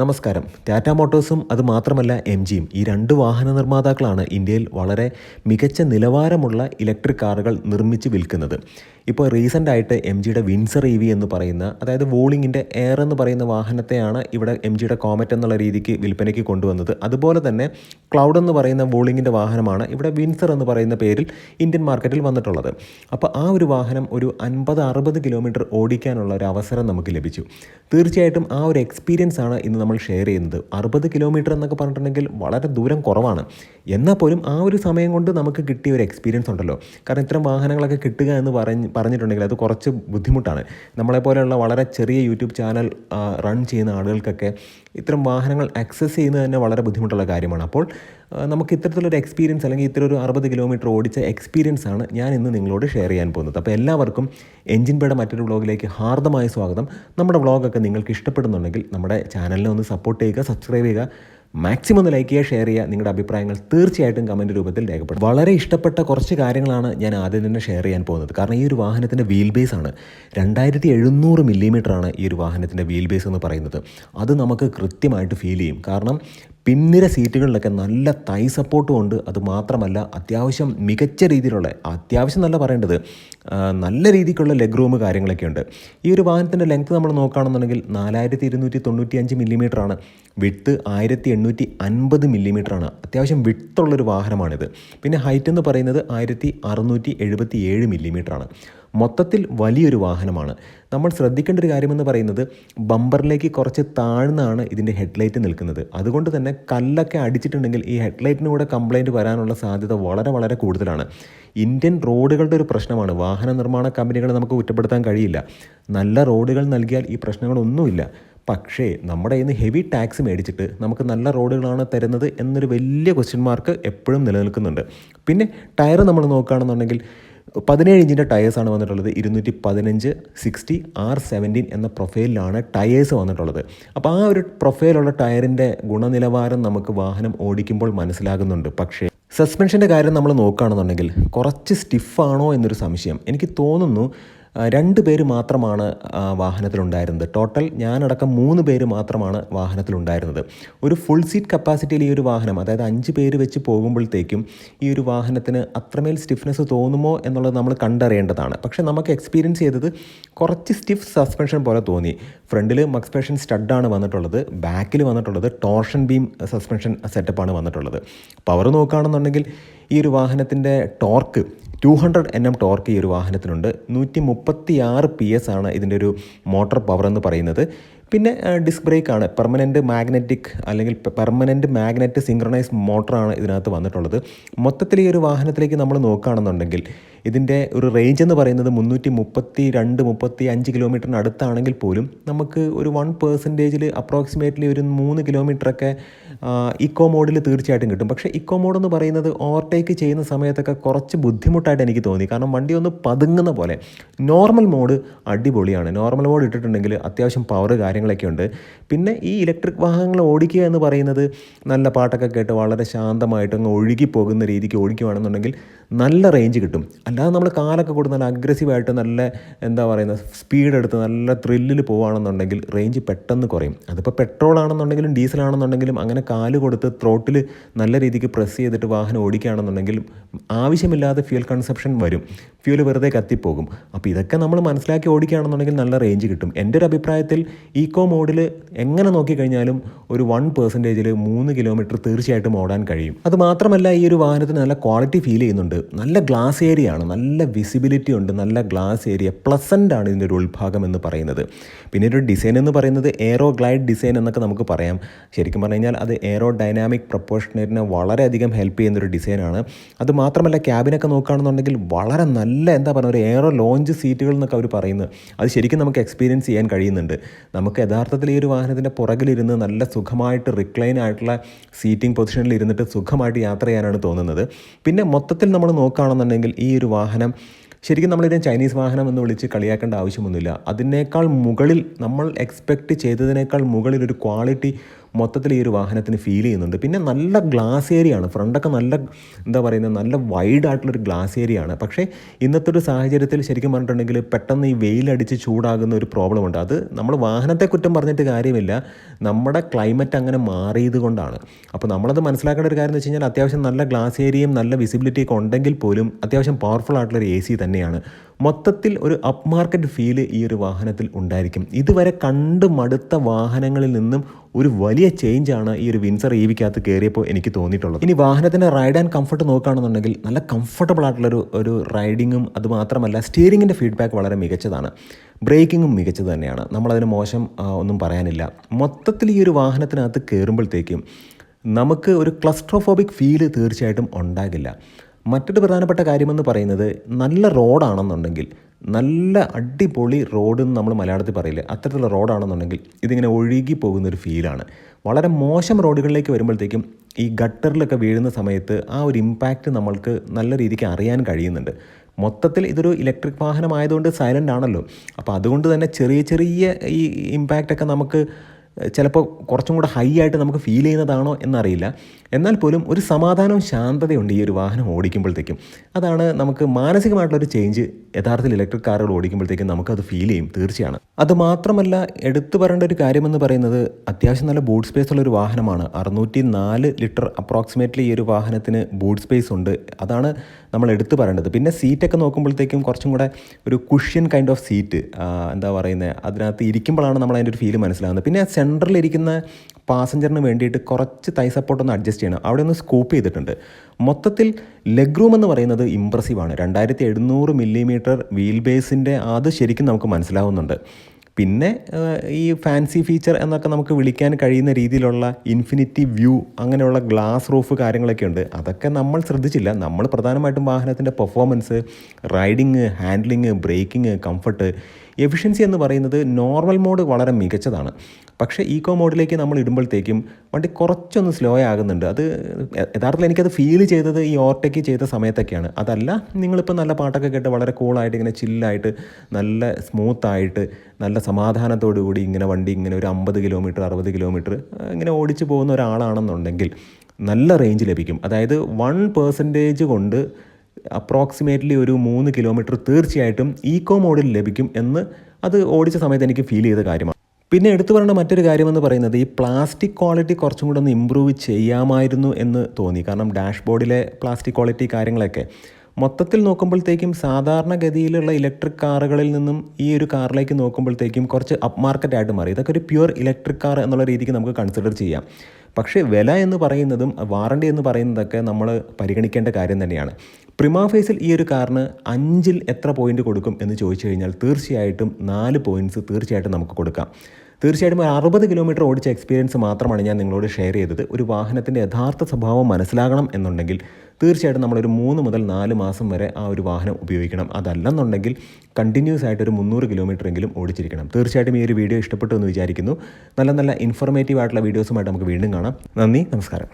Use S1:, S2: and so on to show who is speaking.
S1: നമസ്കാരം. ടാറ്റ മോട്ടോഴ്സും അത് മാത്രമല്ല എം ജിയും. ഈ രണ്ട് വാഹന നിർമ്മാതാക്കളാണ് ഇന്ത്യയിൽ വളരെ മികച്ച നിലവാരമുള്ള ഇലക്ട്രിക് കാറുകൾ നിർമ്മിച്ച് വിൽക്കുന്നത്. ഇപ്പോൾ റീസെന്റ് ആയിട്ട് എം ജിയുടെ വിൻസർ ഇ വി എന്ന് പറയുന്ന അതായത് വോളിങ്ങിന്റെ എയർ എന്ന് പറയുന്ന വാഹനത്തെയാണ് ഇവിടെ എം ജിയുടെ കോമറ്റ് എന്നുള്ള രീതിക്ക് വിൽപ്പനയ്ക്ക് കൊണ്ടുവന്നത്. അതുപോലെ തന്നെ ക്ലൗഡ് എന്ന് പറയുന്ന വോളിങ്ങിന്റെ വാഹനമാണ് ഇവിടെ വിൻസർ എന്ന് പറയുന്ന പേരിൽ ഇന്ത്യൻ മാർക്കറ്റിൽ വന്നിട്ടുള്ളത്. അപ്പോൾ ആ ഒരു വാഹനം ഒരു അൻപത് അറുപത് കിലോമീറ്റർ ഓടിക്കാനുള്ള ഒരു അവസരം നമുക്ക് ലഭിച്ചു. തീർച്ചയായിട്ടും ആ ഒരു എക്സ്പീരിയൻസ് ആണ് ഇന്ന് നമ്മൾ ഷെയർ ചെയ്യുന്നത്. അറുപത് കിലോമീറ്റർ എന്നൊക്കെ പറഞ്ഞിട്ടുണ്ടെങ്കിൽ വളരെ ദൂരം കുറവാണ്. എന്നാൽ പോലും ആ ഒരു സമയം കൊണ്ട് നമുക്ക് കിട്ടിയ ഒരു എക്സ്പീരിയൻസ് ഉണ്ടല്ലോ. കാരണം ഇത്തരം വാഹനങ്ങളൊക്കെ കിട്ടുക എന്ന് പറഞ്ഞ് പറഞ്ഞിട്ടുണ്ടെങ്കിൽ അത് കുറച്ച് ബുദ്ധിമുട്ടാണ്. നമ്മളെപ്പോലെയുള്ള വളരെ ചെറിയ യൂട്യൂബ് ചാനൽ റൺ ചെയ്യുന്ന ആളുകൾക്കൊക്കെ ഇത്തരം വാഹനങ്ങൾ ആക്സസ് ചെയ്യുന്നത് തന്നെ വളരെ ബുദ്ധിമുട്ടുള്ള കാര്യമാണ്. അപ്പോൾ നമുക്ക് ഇത്തരത്തിലൊരു എക്സ്പീരിയൻസ് അല്ലെങ്കിൽ ഇത്ര ഒരു അറുപത് കിലോമീറ്റർ ഓടിച്ച എക്സ്പീരിയൻസ് ആണ് ഞാൻ ഇന്ന് നിങ്ങളോട് ഷെയർ ചെയ്യാൻ പോകുന്നത്. അപ്പോൾ എല്ലാവർക്കും എഞ്ചിൻ പേട മറ്റൊരു വ്ളോഗിലേക്ക് ഹാർദമായ സ്വാഗതം. നമ്മുടെ വ്ളോഗൊക്കെ നിങ്ങൾക്ക് ഇഷ്ടപ്പെടുന്നുണ്ടെങ്കിൽ നമ്മുടെ ചാനലിനെ ഒന്ന് സപ്പോർട്ട് ചെയ്യുക സബ്സ്ക്രൈബ് ചെയ്യുക മാക്സിമം ഒന്ന് ലൈക്ക് ചെയ്യുക ഷെയർ ചെയ്യുക. നിങ്ങളുടെ അഭിപ്രായങ്ങൾ തീർച്ചയായിട്ടും കമന്റ് രൂപത്തിൽ രേഖപ്പെടും വളരെ ഇഷ്ടപ്പെട്ട കുറച്ച് കാര്യങ്ങളാണ് ഞാൻ ആദ്യം തന്നെ ഷെയർ ചെയ്യാൻ പോകുന്നത്. കാരണം ഈ ഒരു വാഹനത്തിന്റെ വീൽ ബേസ് ആണ്. രണ്ടായിരത്തി എഴുന്നൂറ് മില്ലിമീറ്ററാണ് ഈ ഒരു വാഹനത്തിന്റെ വീൽ ബേസ് എന്ന് പറയുന്നത്. അത് നമുക്ക് കൃത്യമായിട്ട് ഫീൽ ചെയ്യും. കാരണം പിന്നിര സീറ്റുകളിലൊക്കെ നല്ല തൈ സപ്പോർട്ടും ഉണ്ട്. അത് മാത്രമല്ല അത്യാവശ്യം മികച്ച രീതിയിലുള്ള അത്യാവശ്യം നല്ല പറയേണ്ടത് നല്ല രീതിക്കുള്ള ലെഗ് റൂം കാര്യങ്ങളൊക്കെ ഉണ്ട്. ഈ ഒരു വാഹനത്തിന്റെ ലെങ്ത് നമ്മൾ നോക്കുകയാണെന്നുണ്ടെങ്കിൽ നാലായിരത്തി ഇരുന്നൂറ്റി തൊണ്ണൂറ്റി അഞ്ച് മില്ലിമീറ്ററാണ് വിട്ത്ത് ആയിരത്തി എണ്ണൂറ്റി അൻപത് മില്ലിമീറ്ററാണ് അത്യാവശ്യം വിട്ടുള്ളൊരു വാഹനമാണിത്. പിന്നെ ഹൈറ്റ് എന്ന് പറയുന്നത് ആയിരത്തി അറുന്നൂറ്റി എഴുപത്തി ഏഴ് മില്ലിമീറ്ററാണ് മൊത്തത്തിൽ വലിയൊരു വാഹനമാണ്. നമ്മൾ ശ്രദ്ധിക്കേണ്ട ഒരു കാര്യമെന്ന് പറയുന്നത് ബമ്പറിലേക്ക് കുറച്ച് താഴ്ന്നാണ് ഇതിന്റെ ഹെഡ്ലൈറ്റ് നിൽക്കുന്നത്. അതുകൊണ്ട് തന്നെ കല്ലൊക്കെ അടിച്ചിട്ടുണ്ടെങ്കിൽ ഈ ഹെഡ്ലൈറ്റിന് കൂടെ കംപ്ലൈന്റ് വരാനുള്ള സാധ്യത വളരെ വളരെ കൂടുതലാണ്. ഇന്ത്യൻ റോഡുകളുടെ ഒരു പ്രശ്നമാണ്. വാഹന നിർമ്മാണ കമ്പനികളെ നമുക്ക് കുറ്റപ്പെടുത്താൻ കഴിയില്ല. നല്ല റോഡുകൾ നൽകിയാൽ ഈ പ്രശ്നങ്ങളൊന്നുമില്ല. പക്ഷേ നമ്മുടെ ഇന്ന് ഹെവി ടാക്സ് മേടിച്ചിട്ട് നമുക്ക് നല്ല റോഡുകളാണ് തരുന്നത് എന്നൊരു വലിയ ക്വസ്റ്റ്യൻ മാർക്ക് എപ്പോഴും നിലനിൽക്കുന്നുണ്ട്. പിന്നെ ടയർ നമ്മൾ നോക്കുകയാണെന്നുണ്ടെങ്കിൽ പതിനേഴ് ഇഞ്ചിന്റെ ടയേഴ്സാണ് വന്നിട്ടുള്ളത്. ഇരുന്നൂറ്റി പതിനഞ്ച് സിക്സ്റ്റി ആർ സെവന്റീൻ എന്ന പ്രൊഫൈലിലാണ് ടയേഴ്സ് വന്നിട്ടുള്ളത്. അപ്പോൾ ആ ഒരു പ്രൊഫൈലുള്ള ടയറിന്റെ ഗുണനിലവാരം നമുക്ക് വാഹനം ഓടിക്കുമ്പോൾ മനസ്സിലാകുന്നുണ്ട്. പക്ഷേ സസ്പെൻഷന്റെ കാര്യം നമ്മൾ നോക്കുകയാണെന്നുണ്ടെങ്കിൽ കുറച്ച് സ്റ്റിഫാണോ എന്നൊരു സംശയം. എനിക്ക് തോന്നുന്നു രണ്ട് പേര് മാത്രമാണ് വാഹനത്തിലുണ്ടായിരുന്നത്. ടോട്ടൽ ഞാനടക്കം മൂന്ന് പേര് മാത്രമാണ് വാഹനത്തിലുണ്ടായിരുന്നത്. ഒരു ഫുൾ സീറ്റ് കപ്പാസിറ്റിയിൽ ഈ ഒരു വാഹനം അതായത് അഞ്ച് പേര് വെച്ച് പോകുമ്പോഴത്തേക്കും ഈ ഒരു വാഹനത്തിന് അത്രമേൽ സ്റ്റിഫ്നെസ് തോന്നുമോ എന്നുള്ളത് നമ്മൾ കണ്ടറിയേണ്ടതാണ്. പക്ഷേ നമുക്ക് എക്സ്പീരിയൻസ് ചെയ്തത് കുറച്ച് സ്റ്റിഫ് സസ്പെൻഷൻ പോലെ തോന്നി. ഫ്രണ്ടിൽ മക്സ്പെഷൻ സ്റ്റഡാണ് വന്നിട്ടുള്ളത് ബാക്കിൽ വന്നിട്ടുള്ളത് ടോർഷൻ ബീം സസ്പെൻഷൻ സെറ്റപ്പാണ് വന്നിട്ടുള്ളത്. പവർ നോക്കുകയാണെന്നുണ്ടെങ്കിൽ ഈ ഒരു വാഹനത്തിന്റെ torque two hundred N M torque ഈ ഒരു വാഹനത്തിനുണ്ട്. നൂറ്റി മുപ്പത്തി ആറ് പി എസ് ആണ് ഇതിന്റെ ഒരു മോട്ടോർ പവർ എന്ന് പറയുന്നത്. പിന്നെ ഡിസ്ക് ബ്രേക്ക് ആണ്. പെർമനന്റ് മാഗ്നറ്റിക് അല്ലെങ്കിൽ പെർമനന്റ് മാഗ്നറ്റ് സിങ്ക്രണൈസ് മോട്ടറാണ് ഇതിനകത്ത് വന്നിട്ടുള്ളത്. മൊത്തത്തിൽ ഈ ഒരു വാഹനത്തിലേക്ക് നമ്മൾ നോക്കുകയാണെന്നുണ്ടെങ്കിൽ ഇതിന്റെ ഒരു റേഞ്ച് എന്ന് പറയുന്നത് മുന്നൂറ്റി മുപ്പത്തി രണ്ട് മുപ്പത്തി അഞ്ച് കിലോമീറ്ററിന് അടുത്താണെങ്കിൽ പോലും നമുക്ക് ഒരു വൺ പേഴ്സന്റേജിൽ അപ്രോക്സിമേറ്റ്ലി ഒരു മൂന്ന് കിലോമീറ്ററൊക്കെ ഇക്കോ മോഡിൽ തീർച്ചയായിട്ടും കിട്ടും. പക്ഷേ ഇക്കോ മോഡ് എന്ന് പറയുന്നത് ഓവർടേക്ക് ചെയ്യുന്ന സമയത്തൊക്കെ കുറച്ച് ബുദ്ധിമുട്ടായിട്ട് എനിക്ക് തോന്നി. കാരണം വണ്ടി ഒന്ന് പതുങ്ങുന്ന പോലെ നോർമൽ മോഡ് അടിപൊളിയാണ്. നോർമൽ മോഡ് ഇട്ടിട്ടുണ്ടെങ്കിൽ അത്യാവശ്യം പവർ കാര്യങ്ങളൊക്കെ ഉണ്ട്. പിന്നെ ഈ ഇലക്ട്രിക് വാഹനങ്ങൾ ഓടിക്കുക എന്ന് പറയുന്നത് നല്ല പാട്ടൊക്കെ കേട്ട് വളരെ ശാന്തമായിട്ട് അങ്ങ് ഒഴുകി പോകുന്ന രീതിക്ക് ഓടിക്കുകയാണെന്നുണ്ടെങ്കിൽ നല്ല റേഞ്ച് കിട്ടും. അല്ലാതെ നമ്മൾ കാലൊക്കെ കൊടുത്ത് നല്ല അഗ്രസീവായിട്ട് നല്ല എന്താ പറയുന്നത് സ്പീഡ് എടുത്ത് നല്ല ത്രില്ലിൽ പോവുകയാണെന്നുണ്ടെങ്കിൽ റേഞ്ച് പെട്ടെന്ന് കുറയും. അതിപ്പോൾ പെട്രോൾ ആണെന്നുണ്ടെങ്കിലും ഡീസൽ ആണെന്നുണ്ടെങ്കിലും അങ്ങനെ കാൽ കൊടുത്ത് ത്രോട്ടിൽ നല്ല രീതിക്ക് പ്രസ് ചെയ്തിട്ട് വാഹനം ഓടിക്കുകയാണെന്നുണ്ടെങ്കിൽ ആവശ്യമില്ലാതെ ഫ്യൂൽ കൺസപ്ഷൻ വരും. ഫ്യൂൽ വെറുതെ കത്തിപ്പോകും. അപ്പോൾ ഇതൊക്കെ നമ്മൾ മനസ്സിലാക്കി ഓടിക്കുകയാണെന്നുണ്ടെങ്കിൽ നല്ല റേഞ്ച് കിട്ടും. എന്റെ ഒരു അഭിപ്രായത്തിൽ ഈക്കോ മോഡിൽ എങ്ങനെ നോക്കിക്കഴിഞ്ഞാലും ഒരു വൺ പെർസെന്റേജിൽ മൂന്ന് കിലോമീറ്റർ തീർച്ചയായിട്ടും ഓടാൻ കഴിയും. അത് മാത്രമല്ല ഈ ഒരു വാഹനത്തിന് നല്ല ക്വാളിറ്റി ഫീൽ ചെയ്യുന്നുണ്ട്. നല്ല ഗ്ലാസ് ഏരിയ ആണ് നല്ല വിസിബിലിറ്റി ഉണ്ട് നല്ല ഗ്ലാസ് ഏരിയ പ്ലസന്റ് ആണ് ഇതിന്റെ ഒരു ഉൾഭാഗം എന്ന് പറയുന്നത്. പിന്നെ ഒരു ഡിസൈൻ എന്ന് പറയുന്നത് എയറോ ഗ്ലൈഡ് ഡിസൈൻ എന്നൊക്കെ നമുക്ക് പറയാം. ശരിക്കും പറഞ്ഞു കഴിഞ്ഞാൽ അത് എയറോ ഡൈനാമിക് പ്രപ്പോഷണറിനെ വളരെയധികം ഹെൽപ്പ് ചെയ്യുന്ന ഒരു ഡിസൈനാണ് അത് മാത്രമല്ല ക്യാബിനൊക്കെ നോക്കുകയാണെന്നുണ്ടെങ്കിൽ വളരെ നല്ല എന്താ പറയുക ഒരു എയറോ ലോഞ്ച് സീറ്റുകൾ എന്നൊക്കെ അവർ പറയുന്നു അത് ശരിക്കും നമുക്ക് എക്സ്പീരിയൻസ് ചെയ്യാൻ കഴിയുന്നുണ്ട്. നമുക്ക് യഥാർത്ഥത്തിൽ ഈ ഒരു വാഹനത്തിന്റെ പുറകിലിരുന്ന് നല്ല സുഖമായിട്ട് റിക്ലൈൻ ആയിട്ടുള്ള സീറ്റിംഗ് പൊസിഷനിൽ ഇരുന്നിട്ട് സുഖമായിട്ട് യാത്ര ചെയ്യാനാണ് തോന്നുന്നത്. പിന്നെ മൊത്തത്തിൽ നമ്മൾ നോക്കുകയാണെന്നുണ്ടെങ്കിൽ ഈ ഒരു വാഹനം ശരിക്കും നമ്മളിതിനെ ചൈനീസ് വാഹനം എന്ന് വിളിച്ച് കളിയാക്കേണ്ട ആവശ്യമൊന്നുമില്ല. അതിനേക്കാൾ മുകളിൽ നമ്മൾ എക്സ്പെക്റ്റ് ചെയ്തതിനേക്കാൾ മുകളിൽ ഒരു ക്വാളിറ്റി മൊത്തത്തിൽ ഈ ഒരു വാഹനത്തിന് ഫീൽ ചെയ്യുന്നുണ്ട്. പിന്നെ നല്ല ഗ്ലാസ് ഏരിയ ആണ്. ഫ്രണ്ടൊക്കെ നല്ല എന്താ പറയുന്നത് നല്ല വൈഡ് ആയിട്ടുള്ളൊരു ഗ്ലാസ് ഏരിയ ആണ്. പക്ഷേ ഇന്നത്തെ ഒരു സാഹചര്യത്തിൽ ശരിക്കും പറഞ്ഞിട്ടുണ്ടെങ്കിൽ പെട്ടെന്ന് ഈ വെയിലടിച്ച് ചൂടാകുന്ന ഒരു പ്രോബ്ലം ഉണ്ട്. അത് നമ്മൾ വാഹനത്തെ കുറ്റം പറഞ്ഞിട്ട് കാര്യമില്ല. നമ്മുടെ ക്ലൈമറ്റ് അങ്ങനെ മാറിയത് കൊണ്ടാണ്. അപ്പോൾ നമ്മളത് മനസ്സിലാക്കേണ്ട ഒരു കാര്യം എന്ന് വെച്ച് കഴിഞ്ഞാൽ അത്യാവശ്യം നല്ല ഗ്ലാസ് ഏരിയയും നല്ല വിസിബിലിറ്റി ഒക്കെ ഉണ്ടെങ്കിൽ പോലും അത്യാവശ്യം പവർഫുൾ ആയിട്ടുള്ളൊരു എ സി തന്നെയാണ്. മൊത്തത്തിൽ ഒരു അപ്പ് മാർക്കറ്റ് ഫീൽ ഈ ഒരു വാഹനത്തിൽ ഉണ്ടായിരിക്കും. ഇതുവരെ കണ്ട് മടുത്ത വാഹനങ്ങളിൽ നിന്നും ഒരു വലിയ ചേഞ്ച് ആണ് ഈ ഒരു വിൻസർ ഇ വിക്കകത്ത് കയറിയപ്പോൾ എനിക്ക് തോന്നിയിട്ടുള്ളത്. ഇനി വാഹനത്തിന്റെ റൈഡ് ആൻഡ് കംഫർട്ട് നോക്കുകയാണെന്നുണ്ടെങ്കിൽ നല്ല കംഫർട്ടബിൾ ആയിട്ടുള്ളൊരു ഒരു റൈഡിങ്ങും അതുമാത്രമല്ല സ്റ്റിയറിങ്ങിന്റെ ഫീഡ്ബാക്ക് വളരെ മികച്ചതാണ്. ബ്രേക്കിങ്ങും മികച്ചത് തന്നെയാണ്. നമ്മളതിന് മോശം ഒന്നും പറയാനില്ല. മൊത്തത്തിൽ ഈ ഒരു വാഹനത്തിനകത്ത് കയറുമ്പോഴത്തേക്കും നമുക്ക് ഒരു ക്ലസ്ട്രോഫോബിക് ഫീൽ തീർച്ചയായിട്ടും ഉണ്ടാകില്ല. മറ്റൊരു പ്രധാനപ്പെട്ട കാര്യമെന്ന് പറയുന്നത് നല്ല റോഡാണെന്നുണ്ടെങ്കിൽ നല്ല അടിപൊളി റോഡ് എന്ന് നമ്മൾ മലയാളത്തിൽ പറയില്ല. അത്തരത്തിലുള്ള റോഡാണെന്നുണ്ടെങ്കിൽ ഇതിങ്ങനെ ഒഴുകി പോകുന്ന ഒരു ഫീലാണ്. വളരെ മോശം റോഡുകളിലേക്ക് വരുമ്പോഴത്തേക്കും ഈ ഗട്ടറിലൊക്കെ വീഴുന്ന സമയത്ത് ആ ഒരു ഇമ്പാക്റ്റ് നമ്മൾക്ക് നല്ല രീതിക്ക് അറിയാൻ കഴിയുന്നുണ്ട്. മൊത്തത്തിൽ ഇതൊരു ഇലക്ട്രിക് വാഹനമായതുകൊണ്ട് സൈലന്റ് ആണല്ലോ. അപ്പോൾ അതുകൊണ്ട് തന്നെ ചെറിയ ചെറിയ ഈ ഇമ്പാക്റ്റൊക്കെ നമുക്ക് ചിലപ്പോൾ കുറച്ചും കൂടെ ഹൈ ആയിട്ട് നമുക്ക് ഫീൽ ചെയ്യുന്നതാണോ എന്നറിയില്ല. എന്നാൽ പോലും ഒരു സമാധാനവും ശാന്തതയുണ്ട് ഈ ഒരു വാഹനം ഓടിക്കുമ്പോഴത്തേക്കും. അതാണ് നമുക്ക് മാനസികമായിട്ടുള്ളൊരു ചേഞ്ച് യഥാർത്ഥത്തിൽ ഇലക്ട്രിക് കാറുകൾ ഓടിക്കുമ്പോഴത്തേക്കും നമുക്കത് ഫീൽ ചെയ്യും തീർച്ചയാണ്. അത് മാത്രമല്ല എടുത്തു പറയേണ്ട ഒരു കാര്യമെന്ന് പറയുന്നത് അത്യാവശ്യം നല്ല ബൂട്ട് സ്പേസ് ഉള്ള ഒരു വാഹനമാണ്. അറുന്നൂറ്റി നാല് ലിറ്റർ അപ്രോക്സിമേറ്റ്ലി ഈ ഒരു വാഹനത്തിന് ബൂട്ട് സ്പേസ് ഉണ്ട്. അതാണ് നമ്മൾ എടുത്തു പറയേണ്ടത്. പിന്നെ സീറ്റൊക്കെ നോക്കുമ്പോഴത്തേക്കും കുറച്ചും കൂടെ ഒരു കുഷ്യൻ കൈൻഡ് ഓഫ് സീറ്റ് എന്താ പറയുന്നത് അതിനകത്ത് ഇരിക്കുമ്പോഴാണ് നമ്മൾ അതിന്റെ ഒരു ഫീൽ മനസ്സിലാകുന്നത് പിന്നെ സെന്ററിൽ ഇരിക്കുന്ന പാസഞ്ചറിന് വേണ്ടിയിട്ട് കുറച്ച് തൈ സപ്പോർട്ട് ഒന്ന് അഡ്ജസ്റ്റ് ചെയ്യണം. അവിടെ ഒന്ന് സ്കൂപ്പ് ചെയ്തിട്ടുണ്ട്. മൊത്തത്തിൽ ലെഗ് റൂം എന്ന് പറയുന്നത് ഇമ്പ്രസീവാണ് രണ്ടായിരത്തി എഴുന്നൂറ് മില്ലിമീറ്റർ വീൽ ബേസിന്റെ അത് ശരിക്കും നമുക്ക് മനസ്സിലാവുന്നുണ്ട്. പിന്നെ ഈ ഫാൻസി ഫീച്ചർ എന്നൊക്കെ നമുക്ക് വിളിക്കാൻ കഴിയുന്ന രീതിയിലുള്ള ഇൻഫിനിറ്റി വ്യൂ അങ്ങനെയുള്ള ഗ്ലാസ് റൂഫ് കാര്യങ്ങളൊക്കെ ഉണ്ട്. അതൊക്കെ നമ്മൾ ശ്രദ്ധിച്ചില്ല. നമ്മൾ പ്രധാനമായിട്ടും വാഹനത്തിന്റെ performance riding handling braking comfort efficiency എന്ന് പറയുന്നത് നോർമൽ മോഡ് വളരെ മികച്ചതാണ്. പക്ഷേ ഈക്കോ മോഡിലേക്ക് നമ്മൾ ഇടുമ്പോഴത്തേക്കും വണ്ടി കുറച്ചൊന്ന് സ്ലോ ആകുന്നുണ്ട്. അത് യഥാർത്ഥത്തിൽ എനിക്കത് ഫീൽ ചെയ്തത് ഈ ഓവർടേക്ക് ചെയ്ത സമയത്തൊക്കെയാണ്. അതല്ല നിങ്ങളിപ്പോൾ നല്ല പാട്ടൊക്കെ കേട്ട് വളരെ കൂളായിട്ട് ഇങ്ങനെ ചില്ലായിട്ട് നല്ല സ്മൂത്തായിട്ട് നല്ല സമാധാനത്തോടു കൂടി ഇങ്ങനെ വണ്ടി ഇങ്ങനെ ഒരു അമ്പത് കിലോമീറ്റർ അറുപത് കിലോമീറ്റർ ഇങ്ങനെ ഓടിച്ചു പോകുന്ന ഒരാളാണെന്നുണ്ടെങ്കിൽ നല്ല റേഞ്ച് ലഭിക്കും. അതായത് വൺ പേഴ്സന്റേജ് കൊണ്ട് അപ്രോക്സിമേറ്റ്ലി ഒരു മൂന്ന് കിലോമീറ്റർ തീർച്ചയായിട്ടും ഈക്കോ മോഡിൽ ലഭിക്കും എന്ന് അത് ഓടിച്ച സമയത്ത് എനിക്ക് ഫീൽ ചെയ്ത കാര്യമാണ്. പിന്നെ എടുത്തു പറയേണ്ട മറ്റൊരു കാര്യമെന്ന് പറയുന്നത് ഈ പ്ലാസ്റ്റിക് ക്വാളിറ്റി കുറച്ചും കൂടെ ഒന്ന് ഇമ്പ്രൂവ് ചെയ്യാമായിരുന്നു എന്ന് തോന്നി. കാരണം ഡാഷ്ബോർഡിലെ പ്ലാസ്റ്റിക് ക്വാളിറ്റി കാര്യങ്ങളൊക്കെ മൊത്തത്തിൽ നോക്കുമ്പോഴത്തേക്കും സാധാരണഗതിയിലുള്ള ഇലക്ട്രിക് കാറുകളിൽ നിന്നും ഈ ഒരു കാറിലേക്ക് നോക്കുമ്പോഴത്തേക്കും കുറച്ച് അപ്പ് മാർക്കറ്റ് ആയിട്ട് മാറി. ഇതൊക്കെ ഒരു പ്യുവർ ഇലക്ട്രിക് കാർ എന്നുള്ള രീതിക്ക് നമുക്ക് കൺസിഡർ ചെയ്യാം. പക്ഷേ വില എന്ന് പറയുന്നതും വാറണ്ടി എന്ന് പറയുന്നതൊക്കെ നമ്മൾ പരിഗണിക്കേണ്ട കാര്യം തന്നെയാണ്. പ്രിമാ ഫേസിൽ ഈ ഒരു കാറിന് അഞ്ചിൽ എത്ര പോയിന്റ് കൊടുക്കും എന്ന് ചോദിച്ചു കഴിഞ്ഞാൽ തീർച്ചയായിട്ടും നാല് പോയിന്റ്സ് തീർച്ചയായിട്ടും നമുക്ക് കൊടുക്കാം. തീർച്ചയായിട്ടും ഒരു അറുപത് കിലോമീറ്റർ ഓടിച്ച എക്സ്പീരിയൻസ് മാത്രമാണ് ഞാൻ നിങ്ങളോട് ഷെയർ ചെയ്തത്. ഒരു വാഹനത്തിന്റെ യഥാർത്ഥ സ്വഭാവം മനസ്സിലാകണം എന്നുണ്ടെങ്കിൽ തീർച്ചയായിട്ടും നമ്മളൊരു മൂന്ന് മുതൽ നാല് മാസം വരെ ആ ഒരു വാഹനം ഉപയോഗിക്കണം. അതല്ലെന്നുണ്ടെങ്കിൽ കണ്ടിന്യൂസ് ആയിട്ട് ഒരു മുന്നൂറ് കിലോമീറ്റർ എങ്കിലും ഓടിച്ചിരിക്കണം. തീർച്ചയായിട്ടും ഈ ഒരു വീഡിയോ ഇഷ്ടപ്പെട്ടു എന്ന് വിചാരിക്കുന്നു. നല്ല നല്ല ഇൻഫോർമേറ്റീവ് ആയിട്ടുള്ള വീഡിയോസുമായിട്ട് നമുക്ക് വീണ്ടും കാണാം. നന്ദി നമസ്കാരം.